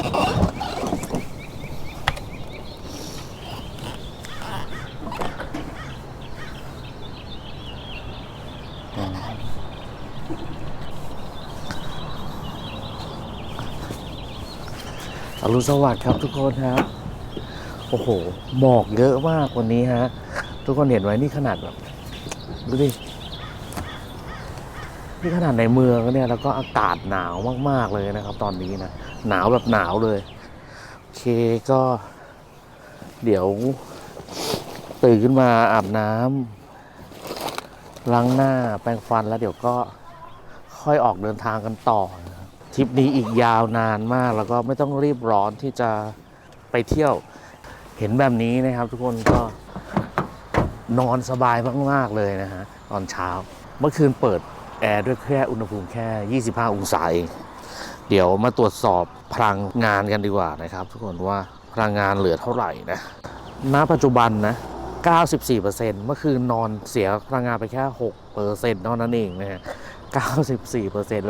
อรุณสวัสดิ์ครับทุกคนครับ โอ้โห หมอกเยอะมากวันนี้ฮะ ทุกคนเห็นไว้นี่ขนาดแบบ ดูดิ นี่ขนาดในเมืองเนี่ยแล้วก็อากาศหนาวมาก ๆ เลยนะครับ ตอนนี้นะ หนาวแบบหนาวเลย โอเคก็ เดี๋ยว ตื่นขึ้นมาอาบน้ำล้างหน้าแปรงฟันแล้วเดี๋ยวก็ค่อยออกเดินทางกันต่อนะทริปนี้อีกยาวนานมากแล้วก็ไม่ต้องรีบร้อนที่จะไปเที่ยวเห็นแบบนี้นะครับ ทุกคนก็นอนสบายมาก ๆ เลยนะฮะตอนเช้า เมื่อคืนเปิด แอร์ด้วยแค่อุณหภูมิแค่ 25 องศาเองเดี๋ยวมาตรวจสอบพลังงานกันดีกว่านะครับ ทุกคนว่าพลังงานเหลือเท่าไหร่นะณปัจจุบันนะ 94%เมื่อคืนนอนเสียพลังงานไปแค่ 6%เท่านั้นเองนะฮะ 94%แล้ว